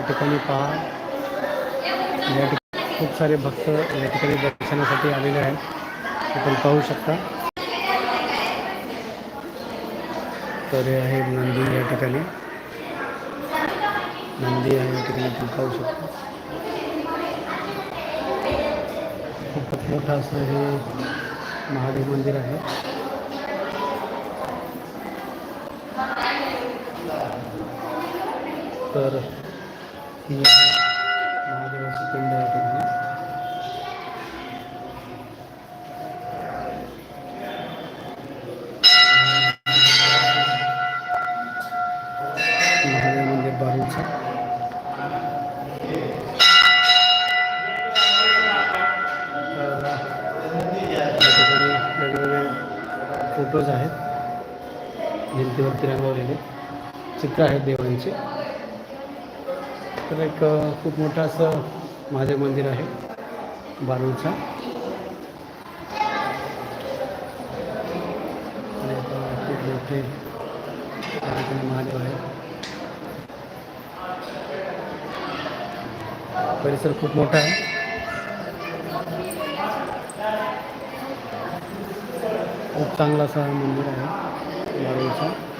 ठिकाणी पहा. सारे भक्त या आलेले आहेत. आपण पाहू शकता. तर हे नंदी या नंदी आहे या पाहू शकता. असं हे महादेव मंदिर आहे. तर फ़ोटोज़ आहेत. भिंतीवरती रंगवलेले. चित्र आहेत देवांचे. तर एक खूप मोठं असं महादेव मंदिर आहे बारूळचा खूप मोठे महादेव आहे परिसर खूप मोठा आहे. खूप चांगला असा मंदिर आहे बारूळचा